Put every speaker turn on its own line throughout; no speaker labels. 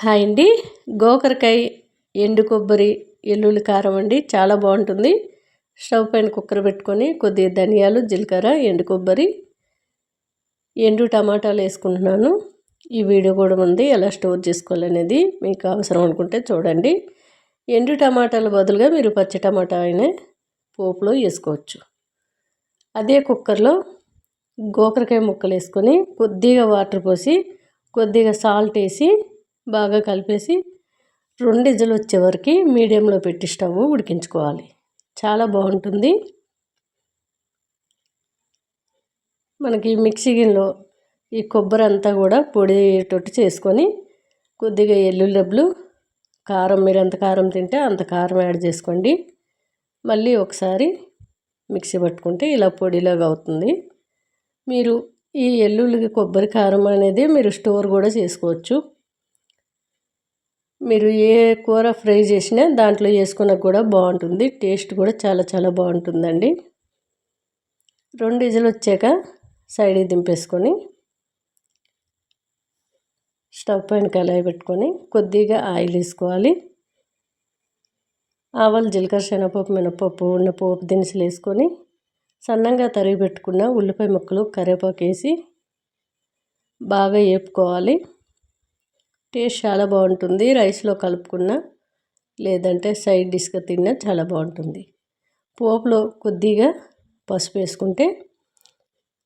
Hi అండి. గోకరకాయ ఎండు కొబ్బరి ఎల్లుల్లి కారం అండి. చాలా బాగుంటుంది. స్టవ్ పైన కుక్కర్ పెట్టుకొని కొద్దిగా ధనియాలు జీలకర్ర ఎండు కొబ్బరి ఎండు టమాటాలు వేసుకుంటున్నాను. ఈ వీడియో కూడా ఉంది ఎలా స్టోర్ చేసుకోవాలనేది మీకు అవసరం అనుకుంటే చూడండి. ఎండు టమాటాల బదులుగా మీరు పచ్చి టమాటా అయినా పోపులో వేసుకోవచ్చు. అదే కుక్కర్లో గోకరకాయ ముక్కలు వేసుకొని కొద్దిగా వాటర్ పోసి కొద్దిగా సాల్ట్ వేసి బాగా కలిపేసి రెండు ఇజ్జలు వచ్చే వరకు మీడియంలో పెట్టి స్టవ్ ఉడికించుకోవాలి. చాలా బాగుంటుంది. మనకి మిక్సీ గిన్నెలో ఈ కొబ్బరి అంతా కూడా పొడి తొట్టు చేసుకొని కొద్దిగా ఎల్లుల్లబ్బులు కారం మీరు ఎంత కారం తింటే అంత కారం యాడ్ చేసుకోండి. మళ్ళీ ఒకసారి మిక్సీ పట్టుకుంటే ఇలా పొడిలాగా అవుతుంది. మీరు ఈ ఎల్లుల్లి కొబ్బరి కారం అనేది మీరు స్టోర్ కూడా చేసుకోవచ్చు. మీరు ఏ కూర ఫ్రై చేసినా దాంట్లో వేసుకున్న కూడా బాగుంటుంది. టేస్ట్ కూడా చాలా చాలా బాగుంటుందండి. రెండు ఇజలు వచ్చాక సైడ్కి దింపేసుకొని స్టవ్ పైన కళాయి పెట్టుకొని కొద్దిగా ఆయిల్ వేసుకోవాలి. ఆవాలు జీలకర్ర శనగపప్పు మినపప్పు ఉన్న పోపు దినుసులు వేసుకొని సన్నంగా తరిగి పెట్టుకున్న ఉల్లిపాయ ముక్కలు కరివేపాకు వేసి బాగా వేపుకోవాలి. టేస్ట్ చాలా బాగుంటుంది. రైస్లో కలుపుకున్న లేదంటే సైడ్ డిష్గా తిన్నా చాలా బాగుంటుంది. పోపులో కొద్దిగా పసుపు వేసుకుంటే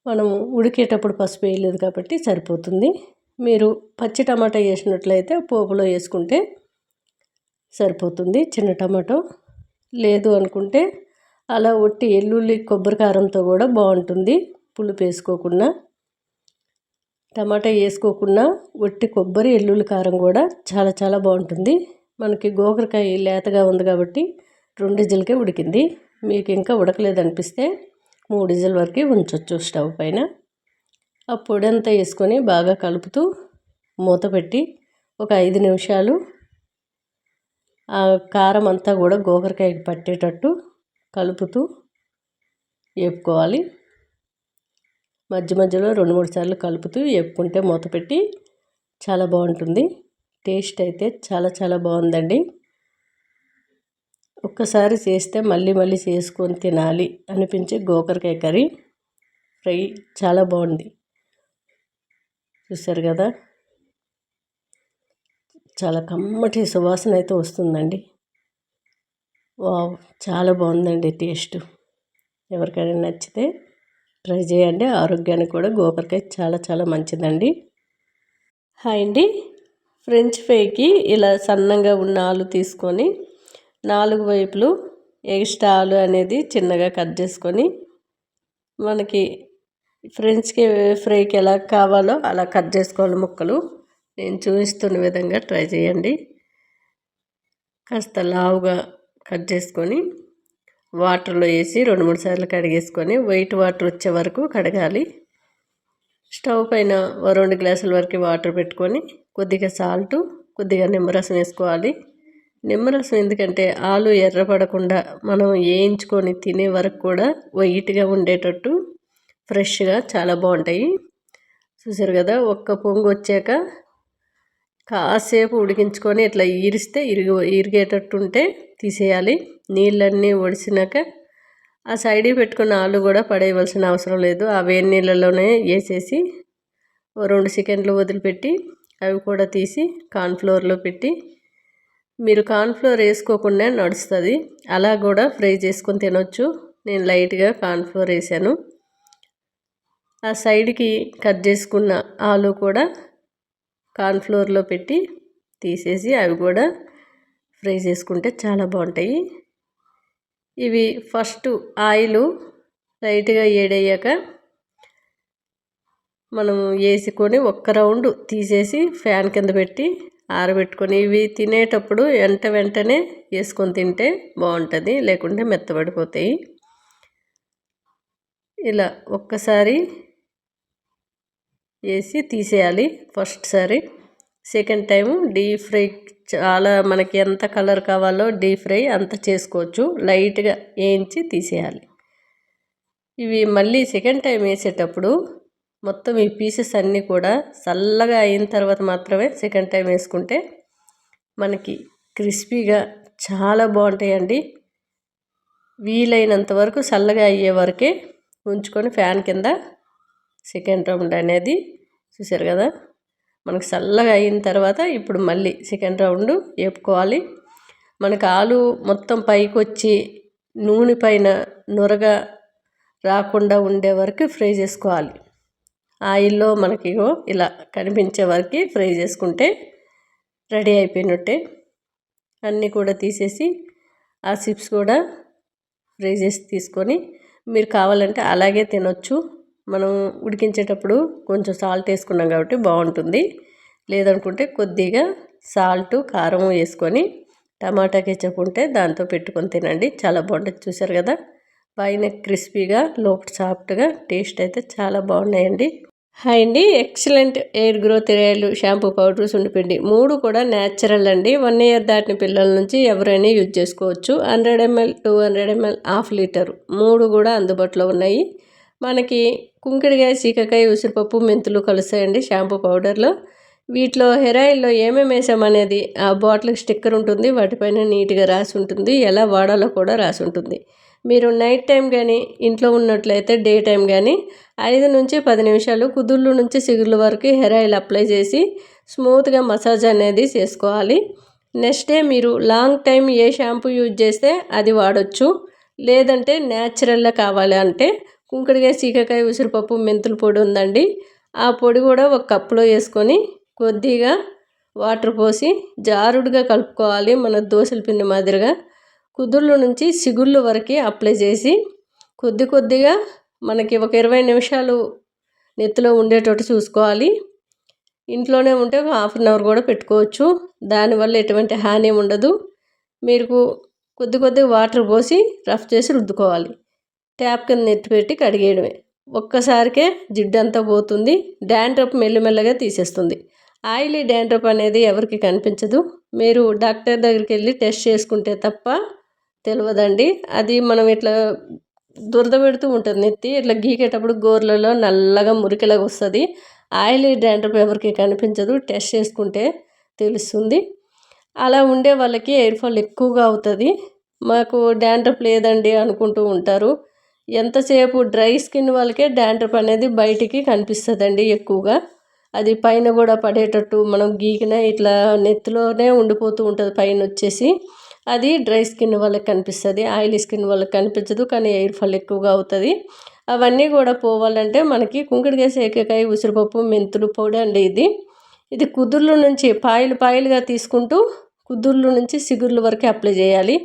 మనం ఉడికేటప్పుడు పసుపు వేయలేదు కాబట్టి సరిపోతుంది. మీరు పచ్చి టమాటా వేసినట్లయితే పోపులో వేసుకుంటే సరిపోతుంది. చిన్న టమాటో లేదు అనుకుంటే అలా ఒట్టి ఎల్లుల్లి కొబ్బరి కారంతో కూడా బాగుంటుంది. పులుపు వేసుకోకుండా టమాటా వేసుకోకుండా ఒట్టి కొబ్బరి ఎల్లుల్లి కారం కూడా చాలా చాలా బాగుంటుంది. మనకి గోకరకాయ లేతగా ఉంది కాబట్టి రెండు డిజల్కే ఉడికింది. మీకు ఇంకా ఉడకలేదనిపిస్తే మూడు డిజల్ వరకు ఉంచవచ్చు స్టవ్ పైన. ఆ పొడి అంతా వేసుకొని బాగా కలుపుతూ మూత పెట్టి ఒక ఐదు నిమిషాలు ఆ కారం అంతా కూడా గోకరకాయకి పట్టేటట్టు కలుపుతూ వేపుకోవాలి. మధ్య మధ్యలో రెండు మూడు సార్లు కలుపుతూ ఎప్పుకుంటే మూత పెట్టి చాలా బాగుంటుంది. టేస్ట్ అయితే చాలా చాలా బాగుందండి. ఒక్కసారి చేస్తే మళ్ళీ మళ్ళీ చేసుకొని తినాలి అనిపించే గోకరకాయ కర్రీ. ఫ్రై చాలా బాగుంది. చూసారు కదా? చాలా కమ్మటి సువాసన అయితే వస్తుందండి. వావ్! చాలా బాగుందండి టేస్ట్. ఎవరికైనా నచ్చితే ట్రై చేయండి. ఆరోగ్యానికి కూడా గోకరకాయ చాలా చాలా మంచిదండి. హాయ్ అండి. ఫ్రెంచ్ ఫ్రైకి ఇలా సన్నంగా ఉన్న ఆలు తీసుకొని నాలుగు వైపులు ఎక్స్ట్రా ఆలు అనేది చిన్నగా కట్ చేసుకొని మనకి ఫ్రెంచ్కి ఫ్రైకి ఎలా కావాలో అలా కట్ చేసుకోవాలి ముక్కలు. నేను చూపిస్తున్న విధంగా ట్రై చేయండి. కాస్త లావుగా కట్ చేసుకొని వాటర్లో వేసి రెండు మూడు సార్లు కడిగేసుకొని వైట్ వాటర్ వచ్చే వరకు కడగాలి. స్టవ్ పైన రెండు గ్లాసుల వరకు వాటర్ పెట్టుకొని కొద్దిగా సాల్టు కొద్దిగా నిమ్మరసం వేసుకోవాలి. నిమ్మరసం ఎందుకంటే ఆలు ఎర్రపడకుండా మనం వేయించుకొని తినే వరకు కూడా వైట్గా ఉండేటట్టు ఫ్రెష్గా చాలా బాగుంటాయి. చూసారు కదా ఒక్క పొంగు వచ్చాక కాసేపు ఉడికించుకొని ఇట్లా ఈరిస్తే ఇరిగి ఇరిగేటట్టుంటే తీసేయాలి. నీళ్ళన్నీ ఒడిసినాక ఆ సైడ్ పెట్టుకున్న ఆలు కూడా పడేయవలసిన అవసరం లేదు. ఆ వేడి నీళ్ళలోనే వేసేసి రెండు సెకండ్లు వదిలిపెట్టి అవి కూడా తీసి కార్న్ఫ్లోర్లో పెట్టి మీరు కార్న్ఫ్లోర్ వేసుకోకుండా నడుస్తుంది. అలా కూడా ఫ్రై చేసుకొని తినొచ్చు. నేను లైట్గా కార్న్ఫ్లోర్ వేసాను. ఆ సైడ్కి కట్ చేసుకున్న ఆలు కూడా కార్న్ఫ్లోర్లో పెట్టి తీసేసి అవి కూడా ఫ్రై చేసుకుంటే చాలా బాగుంటాయి. ఇవి ఫస్ట్ ఆయిల్ లైట్గా ఏడయ్యాక మనం వేసుకొని ఒక్క రౌండ్ తీసేసి ఫ్యాన్ కింద పెట్టి ఆరబెట్టుకొని ఇవి తినేటప్పుడు వెంట వెంటనే వేసుకొని తింటే బాగుంటుంది లేకుంటే మెత్తబడిపోతాయి. ఇలా ఒక్కసారి వేసి తీసేయాలి ఫస్ట్ సారి. సెకండ్ టైం డీప్ ఫ్రై చాలా మనకి ఎంత కలర్ కావాలో డీప్ ఫ్రై అంత చేసుకోవచ్చు. లైట్గా వేయించి తీసేయాలి. ఇవి మళ్ళీ సెకండ్ టైం వేసేటప్పుడు మొత్తం ఈ పీసెస్ అన్నీ కూడా చల్లగా అయిన తర్వాత మాత్రమే సెకండ్ టైం వేసుకుంటే మనకి క్రిస్పీగా చాలా బాగుంటాయండి. వీలైనంత వరకు చల్లగా అయ్యే వరకే ఉంచుకొని ఫ్యాన్ కింద సెకండ్ రౌండ్ అనేది చూసారు కదా? మనకు చల్లగా అయిన తర్వాత ఇప్పుడు మళ్ళీ సెకండ్ రౌండ్ వేపుకోవాలి. మనకు ఆలు మొత్తం పైకి వచ్చి నూనె పైన నొరగ రాకుండా ఉండే వరకు ఫ్రై చేసుకోవాలి. ఆయిల్లో మనకి ఇలా కనిపించే వరకు ఫ్రై చేసుకుంటే రెడీ అయిపోయినట్టే. అన్నీ కూడా తీసేసి ఆ చిప్స్ కూడా ఫ్రై చేసి తీసుకొని మీరు కావాలంటే అలాగే తినొచ్చు. మనం ఉడికించేటప్పుడు కొంచెం సాల్ట్ వేసుకున్నాం కాబట్టి బాగుంటుంది. లేదనుకుంటే కొద్దిగా సాల్ట్ కారం వేసుకొని టమాటా కెచప్ ఉంటే దాంతో పెట్టుకొని తినండి. చాలా బాగుంటుంది. చూసారు కదా? పైన క్రిస్పీగా లోపల సాఫ్ట్గా టేస్ట్ అయితే చాలా బాగున్నాయండి. హాయ్ అండి. ఎక్సలెంట్ ఎయిర్ గ్రోత్ రేయలు షాంపూ పౌడర్ సుండిపిండి మూడు కూడా న్యాచురల్ అండి. వన్ ఇయర్ దాటిన పిల్లల నుంచి ఎవరైనా యూజ్ చేసుకోవచ్చు. Hundred ML two hundred ML half litre మూడు కూడా అందుబాటులో ఉన్నాయి. మనకి కుంకుడికాయ చీకకాయ ఉసిరిపప్పు మెంతులు కలుస్తాయండి షాంపూ పౌడర్లో. వీటిలో హెయిర్ ఆయిల్లో ఏమేమి వేసామనేది ఆ బాటిల్కి స్టిక్కర్ ఉంటుంది వాటిపైన నీట్గా రాసి ఉంటుంది ఎలా వాడాలో కూడా రాసి ఉంటుంది. మీరు నైట్ టైం కానీ ఇంట్లో ఉన్నట్లయితే డే టైం కానీ ఐదు నుంచి పది నిమిషాలు కుదుళ్ళు నుంచి సిగుళ్ళ వరకు హెయిర్ ఆయిల్ అప్లై చేసి స్మూత్గా మసాజ్ అనేది చేసుకోవాలి. నెక్స్ట్ డే మీరు లాంగ్ టైం ఏ షాంపూ యూజ్ చేస్తే అది వాడచ్చు. లేదంటే న్యాచురల్గా కావాలి అంటే కుంకుడికాయ చీకకాయ ఉసిరిపప్పు మెంతుల పొడి ఉందండి. ఆ పొడి కూడా ఒక కప్పులో వేసుకొని కొద్దిగా వాటర్ పోసి జారుడుగా కలుపుకోవాలి మన దోశల పిండి మాదిరిగా. కుదుర్ల నుంచి సిగుళ్ళు వరకు అప్లై చేసి కొద్ది కొద్దిగా మనకి ఒక ఇరవై నిమిషాలు నెత్తిలో ఉండేటట్టు చూసుకోవాలి. ఇంట్లోనే ఉంటే ఒక హాఫ్ అన్ అవర్ కూడా పెట్టుకోవచ్చు. దానివల్ల ఎటువంటి హాని ఉండదు. మీరు కొద్ది కొద్ది వాటర్ పోసి రఫ్ చేసి రుద్దుకోవాలి. ట్యాప్ కింద నెత్తి పెట్టి కడిగేయడమే. ఒక్కసారికే జిడ్డంతా పోతుంది. డాండ్రప్ మెల్లమెల్లగా తీసేస్తుంది. ఆయిలీ డాండ్రప్ అనేది ఎవరికి కనిపించదు. మీరు డాక్టర్ దగ్గరికి వెళ్ళి టెస్ట్ చేసుకుంటే తప్ప తెలియదండి అది మనం ఇట్లా దురద పెడుతూ ఉంటుంది నెత్తి. ఇట్లా గీకేటప్పుడు గోర్లలో నల్లగా మురికిలాగా వస్తుంది. ఆయిలీ డాండ్రప్ ఎవరికి కనిపించదు. టెస్ట్ చేసుకుంటే తెలుస్తుంది. అలా ఉండే వాళ్ళకి ఎయిర్ ఫాల్ ఎక్కువగా అవుతుంది. మాకు డాండ్రప్ లేదండి అనుకుంటూ ఉంటారు. ఎంతసేపు డ్రై స్కిన్ వాళ్ళకే డాండ్రఫ్ అనేది బయటికి కనిపిస్తుందండి ఎక్కువగా. అది పైన కూడా పడేటట్టు మనం గీకిన ఇట్లా నెత్తిలోనే ఉండిపోతూ ఉంటుంది పైన వచ్చేసి. అది డ్రై స్కిన్ వాళ్ళకి కనిపిస్తుంది ఆయిలీ స్కిన్ వాళ్ళకి కనిపించదు కానీ ఎయిర్ ఫాల్ ఎక్కువగా అవుతుంది. అవన్నీ కూడా పోవాలంటే మనకి కుంకుడికాయ సేకకాయ ఉసిరిపప్పు మెంతులు పొడి అండి ఇది. ఇది కుదుర్ల నుంచి పాయలు పాయలుగా తీసుకుంటూ కుదుర్ల నుంచి సిగుర్ల వరకు అప్లై చేయాలి.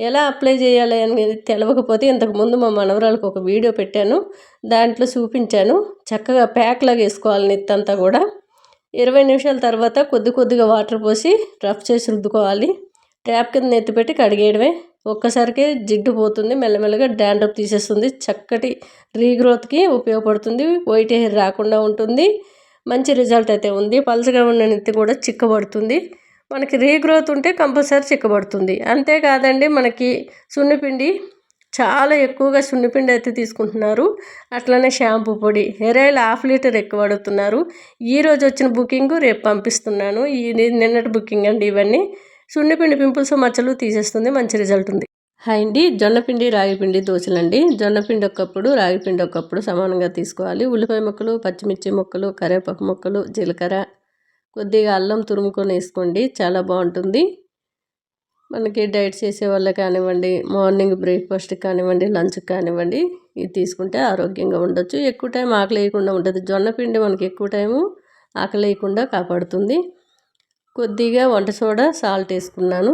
ఎలా అప్లై చేయాలి అనేది తెలవకపోతే ఇంతకుముందు మా మనవరాలకు ఒక వీడియో పెట్టాను. దాంట్లో చూపించాను. చక్కగా ప్యాక్ లాగా వేసుకోవాలి నెత్తంతా కూడా. ఇరవై నిమిషాల తర్వాత కొద్ది కొద్దిగా వాటర్ పోసి రఫ్ చేసి రుద్దుకోవాలి. ట్యాప్ కింద నెత్తిపెట్టి కడిగేయడమే. ఒక్కసారికి జిడ్డు పోతుంది. మెల్లమెల్లగా డాండ్రప్ తీసేస్తుంది. చక్కటి రీగ్రోత్కి ఉపయోగపడుతుంది. వైట్ హెయిర్ రాకుండా ఉంటుంది. మంచి రిజల్ట్ అయితే ఉంది. పలచగా ఉన్న నెత్తి కూడా చిక్కబడుతుంది. మనకి రీగ్రోత్ ఉంటే కంపల్సరీ చిక్కబడుతుంది. అంతేకాదండి మనకి సున్నిపిండి చాలా ఎక్కువగా సున్నిపిండి అయితే తీసుకుంటున్నారు. అట్లనే షాంపూ పొడి హెయిర్ ఆయిల్ హాఫ్ లీటర్ ఎక్కువ అడుగుతున్నారు ఈరోజు వచ్చిన బుకింగ్ రేపు పంపిస్తున్నాను. ఈ నిన్నటి బుకింగ్ అండి ఇవన్నీ. సున్నిపిండి పింపుల్స్ మచ్చలు తీసేస్తుంది మంచి రిజల్ట్ ఉంది. హాయ్ అండి. జొన్నపిండి రాగిపిండి దోశలండి. జొన్నపిండి ఒకప్పుడు రాగిపిండి ఒకప్పుడు సమానంగా తీసుకోవాలి. ఉల్లిపాయ ముక్కలు పచ్చిమిర్చి ముక్కలు కరివేపాకు ముక్కలు జీలకర్ర కొద్దిగా అల్లం తురుముకొని వేసుకోండి చాలా బాగుంటుంది. మనకి డైట్ చేసే వాళ్ళకి కానివ్వండి మార్నింగ్ బ్రేక్ఫాస్ట్ కానివ్వండి లంచ్ కానివ్వండి ఇది తీసుకుంటే ఆరోగ్యంగా ఉండొచ్చు. ఎక్కువ టైం ఆకలి వేయకుండా ఉంటుంది. జొన్నపిండి మనకి ఎక్కువ టైము ఆకలి వేయకుండా కాపాడుతుంది. కొద్దిగా వంట సోడా సాల్ట్ వేసుకున్నాను.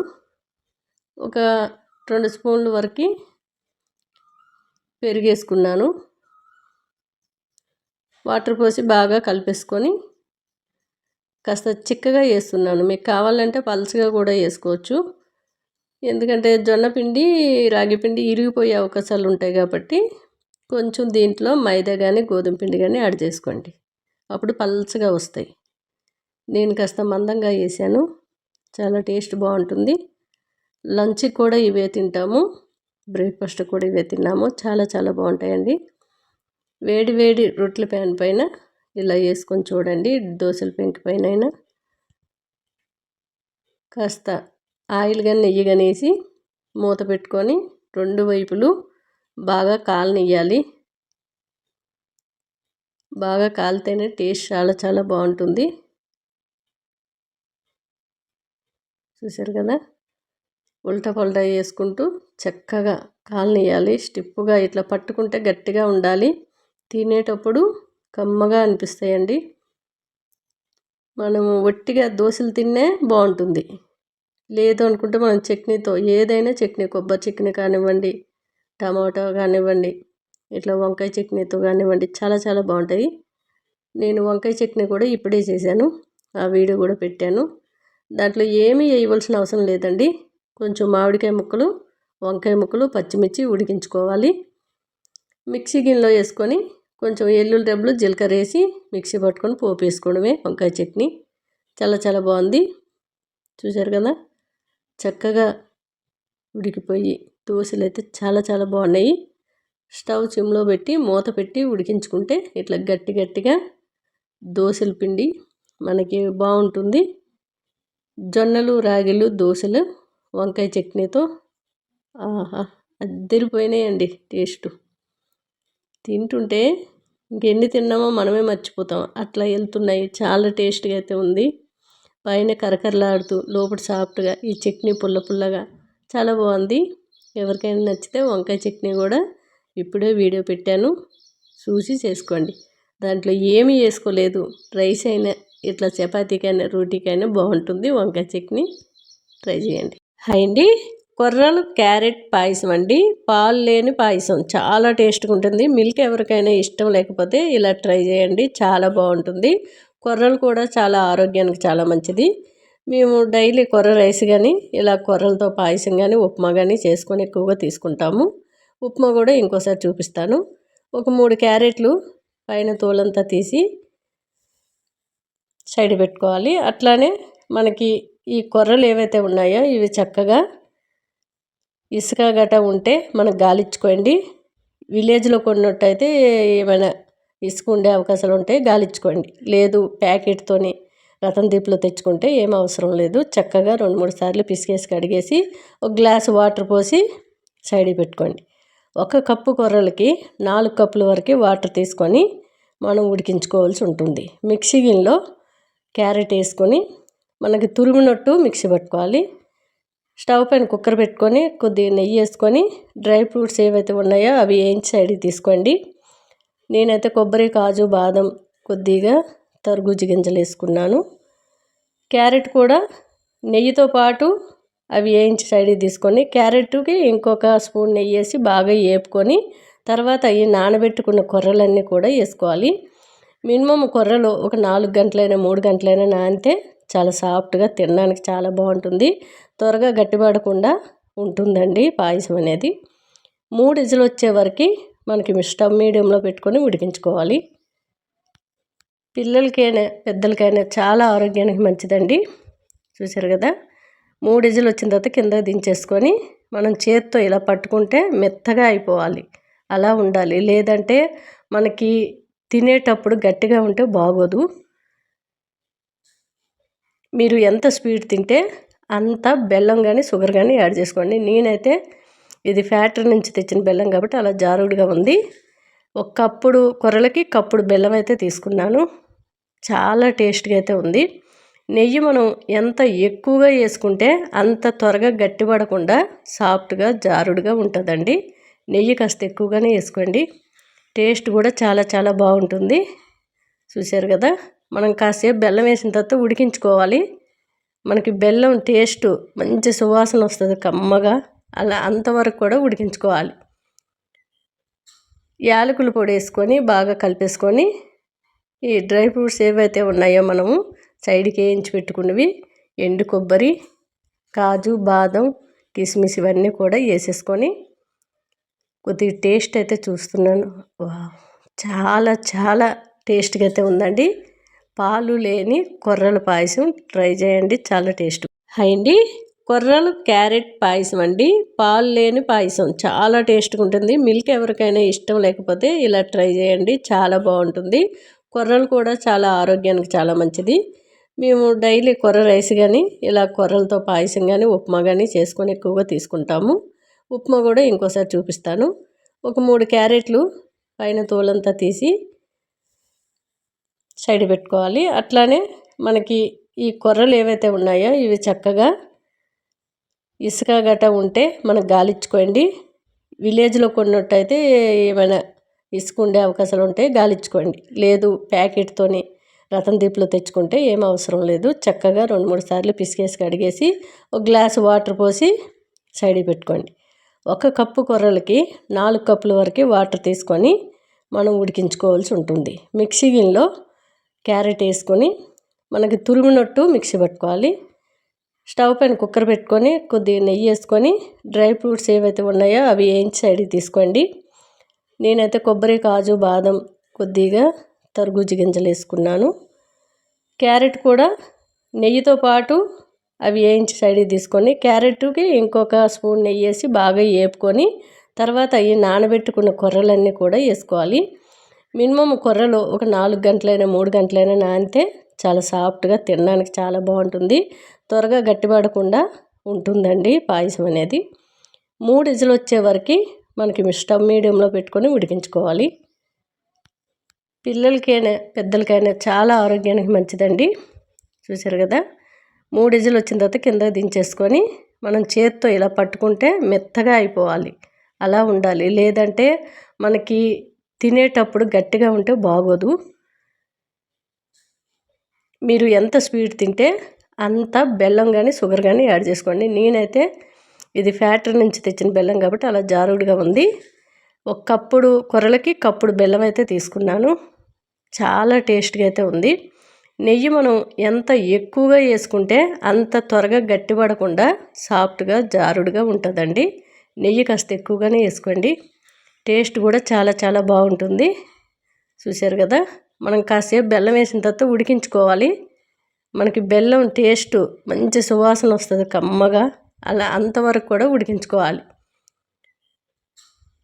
ఒక రెండు స్పూన్ల వరకు పెరిగేసుకున్నాను వాటర్ పోసి బాగా కలిపేసుకొని కాస్త చిక్కగా వేస్తున్నాను మీకు కావాలంటే పలుచగా కూడా వేసుకోవచ్చు ఎందుకంటే జొన్న పిండి రాగి పిండి ఇరిగిపోయే అవకాశాలు ఉంటాయి కాబట్టి కొంచెం దీంట్లో మైదా కానీ గోధుమ పిండి కానీ యాడ్ చేసుకోండి. అప్పుడు పల్చగా వస్తాయి. నేను కాస్త మందంగా వేసాను చాలా టేస్ట్ బాగుంటుంది. లంచ్ కూడా ఇవే తింటాము. బ్రేక్ఫాస్ట్ కూడా ఇవే తిన్నాము. చాలా చాలా బాగుంటాయండి. వేడి వేడి రొట్టెల ప్యాన్ పైన ఇలా వేసుకొని చూడండి దోశల పెంకి పైన కాస్త ఆయిల్ కానీ నెయ్యి కానీ వేసి మూత పెట్టుకొని రెండు వైపులు బాగా కాలనియ్యాలి. బాగా కాలితేనే టేస్ట్ చాలా చాలా బాగుంటుంది. చూసారు కదా? ఉల్టా పల్టా వేసుకుంటూ చక్కగా కాలనియాలి స్టిప్పుగా ఇట్లా పట్టుకుంటే గట్టిగా ఉండాలి. తినేటప్పుడు కమ్మగా అనిపిస్తాయండి. మనము ఒట్టిగా దోశలు తిన్నే బాగుంటుంది లేదు అనుకుంటే మనం చట్నీతో ఏదైనా చట్నీ కొబ్బరి చట్నీ కానివ్వండి టమాటో కానివ్వండి ఇట్లా వంకాయ చట్నీతో కానివ్వండి చాలా చాలా బాగుంటాయి నేను వంకాయ చట్నీ కూడా ఇప్పుడే చేశాను. ఆ వీడియో కూడా పెట్టాను. దాంట్లో ఏమీ వేయవలసిన అవసరం లేదండి. కొంచెం మామిడికాయ ముక్కలు వంకాయ ముక్కలు పచ్చిమిర్చి ఉడికించుకోవాలి. మిక్సీ గిన్నెలో వేసుకొని కొంచెం ఎల్లుల్లి రెబ్బలు జీలకర్ర వేసి మిక్సీ పట్టుకొని పోపు వేసుకోవడమే వంకాయ చట్నీ. చాలా చాలా బాగుంది. చూసారు కదా? చక్కగా ఉడికిపోయి దోశలు అయితే చాలా చాలా బాగున్నాయి. స్టవ్ చిమ్లో పెట్టి మూత పెట్టి ఉడికించుకుంటే ఇట్లా గట్టి గట్టిగా దోశల పిండి మనకి బాగుంటుంది. జొన్నలు రాగిలు దోశలు వంకాయ చట్నీతో ఆహా అద్దరిపోయినాయండి టేస్ట్. తింటుంటే ఇంకెన్ని తిన్నామో మనమే మర్చిపోతాం. అట్లా వెళ్తున్నాయి. చాలా టేస్ట్గా అయితే ఉంది. పైన కరకరలాడుతూ లోపల సాఫ్ట్గా ఈ చట్నీ పుల్ల పుల్లగా చాలా బాగుంది. ఎవరికైనా నచ్చితే వంకాయ చట్నీ కూడా ఇప్పుడే వీడియో పెట్టాను. చూసి చేసుకోండి. దాంట్లో ఏమీ వేసుకోలేదు. రైస్ అయినా ఇట్లా చపాతీకైనా రోటీకైనా బాగుంటుంది. వంకాయ చట్నీ. ట్రై చేయండి. హాయ్ అండి. కొర్రలు క్యారెట్ పాయసం అండి. పాలు లేని పాయసం. చాలా టేస్ట్గా ఉంటుంది. మిల్క్ ఎవరికైనా ఇష్టం లేకపోతే ఇలా ట్రై చేయండి. చాలా బాగుంటుంది. కొర్రలు కూడా చాలా ఆరోగ్యానికి చాలా మంచిది. మేము డైలీ కొర్ర రైస్ కానీ ఇలా కొర్రలతో పాయసం కానీ ఉప్మా కానీ చేసుకొని ఎక్కువగా తీసుకుంటాము. ఉప్మా కూడా ఇంకోసారి చూపిస్తాను. ఒక మూడు క్యారెట్లు పైన తోలంతా తీసి సైడ్ పెట్టుకోవాలి. అట్లానే మనకి ఈ కొర్రలు ఏవైతే ఉన్నాయో ఇవి చక్కగా ఇసుక గట ఉంటే మనకు గాలిచ్చుకోండి విలేజ్లో కొన్నట్టయితే ఏమైనా ఇసుక ఉండే అవకాశాలు ఉంటే గాలిచ్చుకోండి లేదు ప్యాకెట్తోని రతం దీపులో తెచ్చుకుంటే ఏం అవసరం లేదు. చక్కగా రెండు మూడు సార్లు పిసికేసి కడిగేసి ఒక గ్లాస్ వాటర్ పోసి సైడ్ పెట్టుకోండి. ఒక కప్పు కూరలకి నాలుగు కప్పుల వరకు వాటర్ తీసుకొని మనం ఉడికించుకోవాల్సి ఉంటుంది. మిక్సీ గిన్నెలో క్యారెట్ వేసుకొని మనకి తురిమినట్టు మిక్సీ పట్టుకోవాలి. స్టవ్ పైన కుక్కర్ పెట్టుకొని కొద్దిగా నెయ్యి వేసుకొని డ్రై ఫ్రూట్స్ ఏవైతే ఉన్నాయో అవి వేయించి సైడ్కి తీసుకోండి. నేనైతే కొబ్బరి కాజు బాదం కొద్దిగా తరగూజు గింజలు వేసుకున్నాను. క్యారెట్ కూడా నెయ్యితో పాటు అవి వేయించి సైడ్కి తీసుకొని క్యారెట్కి ఇంకొక స్పూన్ నెయ్యి వేసి బాగా వేపుకొని తర్వాత ఈ నానబెట్టుకున్న కొర్రలన్నీ కూడా వేసుకోవాలి. మినిమం కొర్రలు ఒక నాలుగు గంటలైనా మూడు గంటలైనా నానితే చాలా సాఫ్ట్గా తినడానికి చాలా బాగుంటుంది. త్వరగా గట్టిపడకుండా ఉంటుందండి పాయసం అనేది. మూడు ఇజులు వచ్చే వరకు మనకి స్టవ్ మీడియంలో పెట్టుకొని ఉడికించుకోవాలి. పిల్లలకైనా పెద్దలకైనా చాలా ఆరోగ్యానికి మంచిదండి. చూసారు కదా? మూడు ఇజులు వచ్చిన తర్వాత కింద దించేసుకొని మనం చేత్తో ఇలా పట్టుకుంటే మెత్తగా అయిపోవాలి. అలా ఉండాలి. లేదంటే మనకి తినేటప్పుడు గట్టిగా ఉంటే బాగోదు. మీరు ఎంత స్వీట్ తింటే అంత బెల్లం కానీ షుగర్ కానీ యాడ్ చేసుకోండి. నేనైతే ఇది ఫ్యాక్టరీ నుంచి తెచ్చిన బెల్లం కాబట్టి అలా జారుడుగా ఉంది. ఒక కప్పుడు కొర్రలకి కప్పుడు బెల్లం అయితే తీసుకున్నాను. చాలా టేస్ట్గా అయితే ఉంది. నెయ్యి మనం ఎంత ఎక్కువగా వేసుకుంటే అంత త్వరగా గట్టిపడకుండా సాఫ్ట్గా జారుడుగా ఉంటుందండి. నెయ్యి కాస్త ఎక్కువగానే వేసుకోండి. టేస్ట్ కూడా చాలా చాలా బాగుంటుంది. చూశారు కదా? మనం కాసేపు బెల్లం వేసిన తర్వాత ఉడికించుకోవాలి. మనకి బెల్లం టేస్ట్ మంచి సువాసన వస్తుంది కమ్మగా. అలా అంతవరకు కూడా ఉడికించుకోవాలి. యాలకుల పొడి వేసుకొని బాగా కలిపేసుకొని ఈ డ్రై ఫ్రూట్స్ ఏవైతే ఉన్నాయో మనము సైడ్కి వేయించి పెట్టుకున్నవి ఎండు కొబ్బరి కాజు బాదం కిస్మిస్ ఇవన్నీ కూడా వేసేసుకొని కొద్దిగా టేస్ట్ అయితే చూస్తున్నాను. చాలా చాలా టేస్ట్గా అయితే ఉందండి. పాలు లేని కొర్రల పాయసం ట్రై చేయండి చాలా టేస్ట్. హై అండి. కొర్రలు క్యారెట్ పాయసం అండి. పాలు లేని పాయసం చాలా టేస్ట్గా ఉంటుంది. మిల్క్ ఎవరికైనా ఇష్టం లేకపోతే ఇలా ట్రై చేయండి చాలా బాగుంటుంది. కొర్రలు కూడా చాలా ఆరోగ్యానికి చాలా మంచిది. మేము డైలీ కొర్ర రైస్ కానీ ఇలా కొర్రలతో పాయసం కానీ ఉప్మా కానీ చేసుకొని ఎక్కువగా తీసుకుంటాము. ఉప్మా కూడా ఇంకోసారి చూపిస్తాను. ఒక మూడు క్యారెట్లు పైన తోలంతా తీసి సైడ్ పెట్టుకోవాలి. అట్లానే మనకి ఈ కొర్రలు ఏవైతే ఉన్నాయో ఇవి చక్కగా ఇసుక గట్ట ఉంటే మనకు గాలిచ్చుకోండి. విలేజ్లో కొన్నట్టయితే ఏమైనా ఇసుక ఉండే అవకాశాలు ఉంటే గాలిచ్చుకోండి. లేదు ప్యాకెట్తోని రతం దీపులో తెచ్చుకుంటే ఏం అవసరం లేదు. చక్కగా రెండు మూడు సార్లు పిసికేసి కడిగేసి ఒక గ్లాసు వాటర్ పోసి సైడ్ పెట్టుకోండి. ఒక కప్పు కొర్రలకి నాలుగు కప్పుల వరకు వాటర్ తీసుకొని మనం ఉడికించుకోవాల్సి ఉంటుంది. మిక్సీ గిన్నెలో క్యారెట్ వేసుకొని మనకి తురిమినట్టు మిక్సీ పట్టుకోవాలి. స్టవ్ పైన కుక్కర్ పెట్టుకొని కొద్దిగా నెయ్యి వేసుకొని డ్రై ఫ్రూట్స్ ఏవైతే ఉన్నాయో అవి వేయించి సైడ్కి తీసుకోండి. నేనైతే కొబ్బరి కాజు బాదం కొద్దిగా తరగూజి గింజలు వేసుకున్నాను. క్యారెట్ కూడా నెయ్యితో పాటు అవి వేయించి సైడ్కి తీసుకొని క్యారెట్కి ఇంకొక స్పూన్ నెయ్యి వేసి బాగా వేపుకొని తర్వాత అవి నానబెట్టుకున్న కొర్రలన్నీ కూడా వేసుకోవాలి. మినిమం కొర్రలు ఒక నాలుగు గంటలైనా మూడు గంటలైనా నానితే చాలా సాఫ్ట్గా తినడానికి చాలా బాగుంటుంది. త్వరగా గట్టిపడకుండా ఉంటుందండి పాయసం అనేది. మూడు ఇజలు వచ్చే వరకు మనకి స్టవ్ మీడియంలో పెట్టుకొని ఉడికించుకోవాలి. పిల్లలకైనా పెద్దలకైనా చాలా ఆరోగ్యానికి మంచిదండి. చూసారు కదా? మూడు ఇజలు వచ్చిన తర్వాత కింద దించేసుకొని మనం చేత్తో ఇలా పట్టుకుంటే మెత్తగా అయిపోవాలి. అలా ఉండాలి. లేదంటే మనకి తినేటప్పుడు గట్టిగా ఉంటే బాగోదు. మీరు ఎంత స్వీట్ తింటే అంత బెల్లం కానీ షుగర్ కానీ యాడ్ చేసుకోండి. నేనైతే ఇది ఫ్యాక్టరీ నుంచి తెచ్చిన బెల్లం కాబట్టి అలా జారుడుగా ఉంది. ఒక కప్పుడు కొరలకి కప్పుడు బెల్లం అయితే తీసుకున్నాను. చాలా టేస్ట్గా అయితే ఉంది. నెయ్యి మనం ఎంత ఎక్కువగా వేసుకుంటే అంత త్వరగా గట్టిపడకుండా సాఫ్ట్గా జారుడుగా ఉంటుందండి. నెయ్యి కాస్త ఎక్కువగానే వేసుకోండి. టేస్ట్ కూడా చాలా చాలా బాగుంటుంది. చూశారు కదా? మనం కాసేపు బెల్లం వేసిన తర్వాత ఉడికించుకోవాలి. మనకి బెల్లం టేస్ట్ మంచి సువాసన వస్తుంది కమ్మగా. అలా అంతవరకు కూడా ఉడికించుకోవాలి.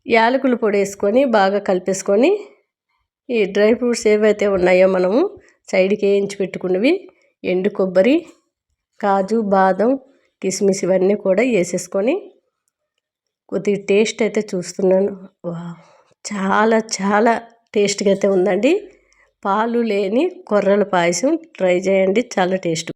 యాలకుల పొడి వేసుకొని బాగా కలిపేసుకొని ఈ డ్రై ఫ్రూట్స్ ఏవైతే ఉన్నాయో మనము సైడ్కి వేయించి పెట్టుకున్నవి ఎండు కొబ్బరి కాజు బాదం కిస్మిస్ ఇవన్నీ కూడా వేసేసుకొని కొద్దిగా టేస్ట్ అయితే చూస్తున్నాను. చాలా చాలా టేస్ట్గా అయితే ఉందండి. పాలు లేని కొర్రల పాయసం. ట్రై చేయండి. చాలా టేస్ట్